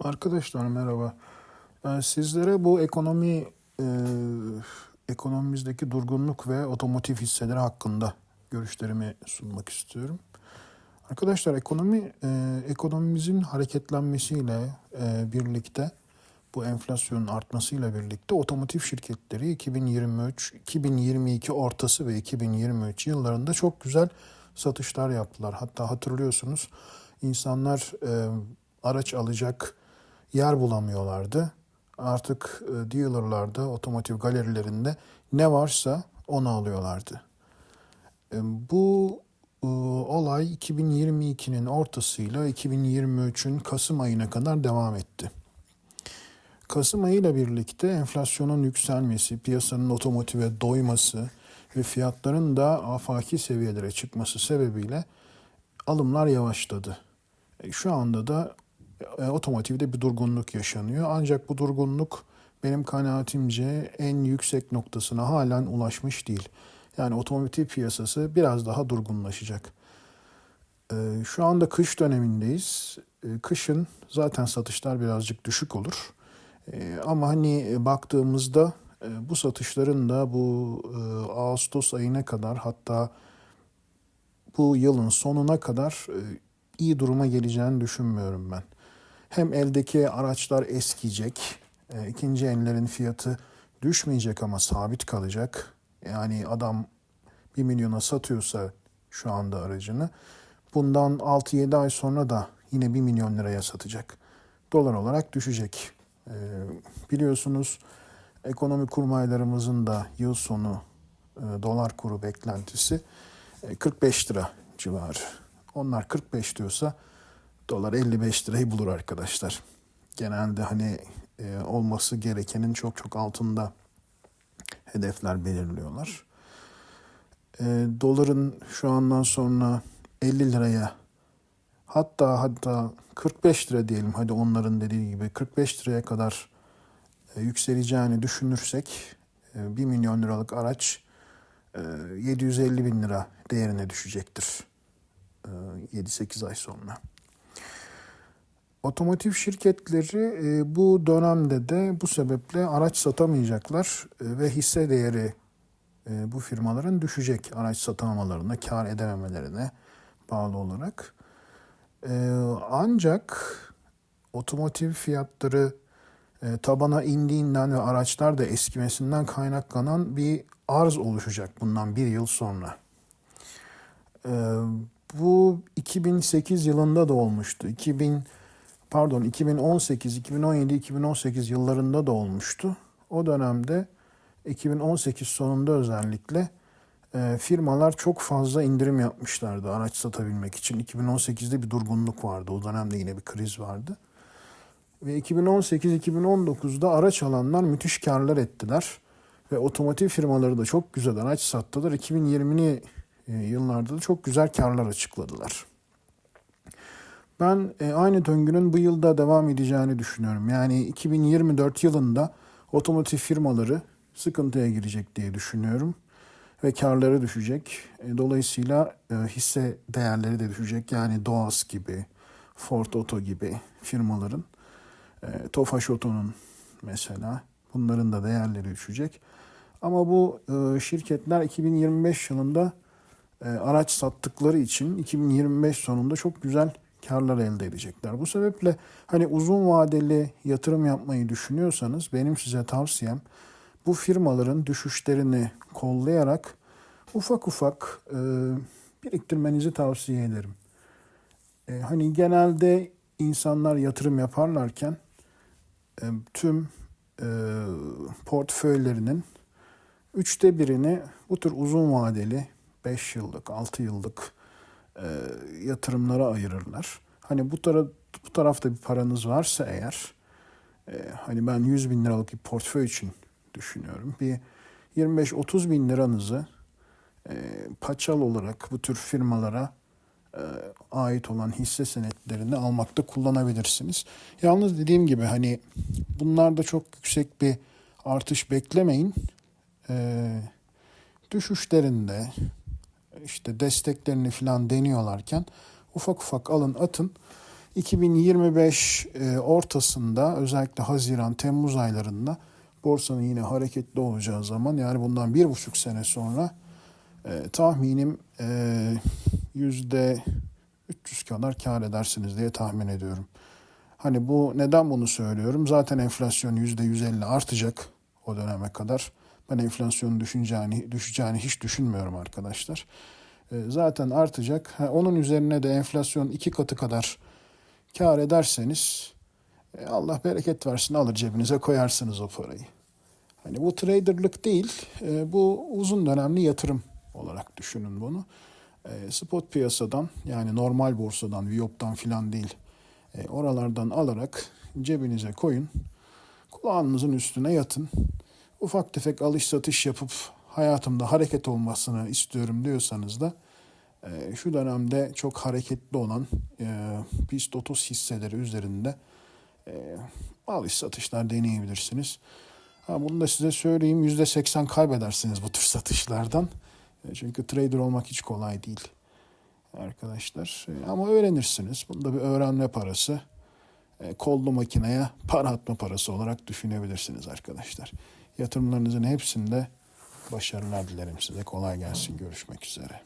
Arkadaşlar merhaba. Ben sizlere bu ekonomi e, ekonomimizdeki durgunluk ve otomotiv hisseleri hakkında görüşlerimi sunmak istiyorum. Arkadaşlar ekonomi e, ekonomimizin hareketlenmesiyle e, birlikte bu enflasyonun artmasıyla birlikte otomotiv şirketleri 2023, 2022 ortası ve 2023 yıllarında çok güzel satışlar yaptılar. Hatta hatırlıyorsunuz insanlar e, araç alacak yer bulamıyorlardı. Artık e, dealerlarda, otomotiv galerilerinde ne varsa onu alıyorlardı. E, Bu e, olay 2022'nin ortasıyla 2023'ün Kasım ayına kadar devam etti. Kasım ayıyla birlikte enflasyonun yükselmesi, piyasanın otomotive doyması ve fiyatların da afaki seviyelere çıkması sebebiyle alımlar yavaşladı. Şu anda da e, otomotivde bir durgunluk yaşanıyor. Ancak bu durgunluk benim kanaatimce en yüksek noktasına halen ulaşmış değil. Yani otomotiv piyasası biraz daha durgunlaşacak. E, Şu anda kış dönemindeyiz. E, Kışın zaten satışlar birazcık düşük olur. E, Ama hani baktığımızda e, bu satışların da bu e, Ağustos ayına kadar hatta bu yılın sonuna kadar e, iyi duruma geleceğini düşünmüyorum ben. Hem eldeki araçlar eskiyecek, e, ikinci ellerin fiyatı düşmeyecek ama sabit kalacak. Yani adam 1 milyona satıyorsa şu anda aracını bundan 6-7 ay sonra da yine 1 milyon liraya satacak. Dolar olarak düşecek. E, biliyorsunuz ekonomi kurmaylarımızın da yıl sonu e, dolar kuru beklentisi e, 45 lira civarı. Onlar 45 diyorsa dolar 55 lirayı bulur arkadaşlar. Genelde hani e, olması gerekenin çok çok altında hedefler belirliyorlar. E, doların şu andan sonra 50 liraya hatta hatta 45 lira diyelim hadi onların dediği gibi 45 liraya kadar e, yükseleceğini düşünürsek e, 1 milyon liralık araç e, 750 bin lira değerine düşecektir e, 7-8 ay sonra. Otomotiv şirketleri e, bu dönemde de bu sebeple araç satamayacaklar e, ve hisse değeri e, bu firmaların düşecek araç satamamalarına, kar edememelerine bağlı olarak. Ancak otomotiv fiyatları tabana indiğinden ve araçlar da eskimesinden kaynaklanan bir arz oluşacak bundan bir yıl sonra. Bu 2008 yılında da olmuştu. 2000 pardon 2018, 2017, 2018 yıllarında da olmuştu. O dönemde 2018 sonunda özellikle e, firmalar çok fazla indirim yapmışlardı araç satabilmek için. 2018'de bir durgunluk vardı. O dönemde yine bir kriz vardı. Ve 2018-2019'da araç alanlar müthiş karlar ettiler. Ve otomotiv firmaları da çok güzel araç sattılar. 2020'li e, yıllarda da çok güzel karlar açıkladılar. Ben e, aynı döngünün bu yılda devam edeceğini düşünüyorum. Yani 2024 yılında otomotiv firmaları sıkıntıya girecek diye düşünüyorum. Ve karları düşecek. E, dolayısıyla e, hisse değerleri de düşecek. Yani Doğas gibi, Ford Auto gibi firmaların, e, Tofaş Oto'nun mesela bunların da değerleri düşecek. Ama bu e, şirketler 2025 yılında e, araç sattıkları için 2025 sonunda çok güzel karlar elde edecekler. Bu sebeple hani uzun vadeli yatırım yapmayı düşünüyorsanız benim size tavsiyem bu firmaların düşüşlerini kollayarak ufak ufak e, biriktirmenizi tavsiye ederim. E, hani genelde insanlar yatırım yaparlarken e, tüm e, portföylerinin üçte birini bu tür uzun vadeli 5 yıllık, 6 yıllık e, yatırımlara ayırırlar. Hani bu, tara bu tarafta bir paranız varsa eğer, e, hani ben 100 bin liralık bir portföy için düşünüyorum. Bir 25-30 bin liranızı e, paçal olarak bu tür firmalara e, ait olan hisse senetlerini almakta kullanabilirsiniz. Yalnız dediğim gibi hani bunlarda çok yüksek bir artış beklemeyin. E, düşüşlerinde işte desteklerini falan deniyorlarken ufak ufak alın atın. 2025 e, ortasında özellikle Haziran, Temmuz aylarında borsanın yine hareketli olacağı zaman yani bundan bir buçuk sene sonra e, tahminim e, yüzde 300 kadar kar edersiniz diye tahmin ediyorum. Hani bu neden bunu söylüyorum? Zaten enflasyon yüzde 150 artacak o döneme kadar. Ben enflasyonun düşüneceğini, düşeceğini hiç düşünmüyorum arkadaşlar. E, zaten artacak. Onun üzerine de enflasyon iki katı kadar kar ederseniz e, Allah bereket versin alır cebinize koyarsınız o parayı. Hani bu traderlık değil, e, bu uzun dönemli yatırım olarak düşünün bunu. Spot piyasadan yani normal borsadan, Viyop'tan filan değil, oralardan alarak cebinize koyun. Kulağınızın üstüne yatın. Ufak tefek alış satış yapıp hayatımda hareket olmasını istiyorum diyorsanız da e, şu dönemde çok hareketli olan e, BIST 30 hisseleri üzerinde e, alış satışlar deneyebilirsiniz. Ha, bunu da size söyleyeyim %80 kaybedersiniz bu tür satışlardan. E, Çünkü trader olmak hiç kolay değil arkadaşlar. E, Ama öğrenirsiniz. Bunda bir öğrenme parası. e, Kollu makineye para atma parası olarak düşünebilirsiniz arkadaşlar. Yatırımlarınızın hepsinde başarılar dilerim size. Kolay gelsin. Görüşmek üzere.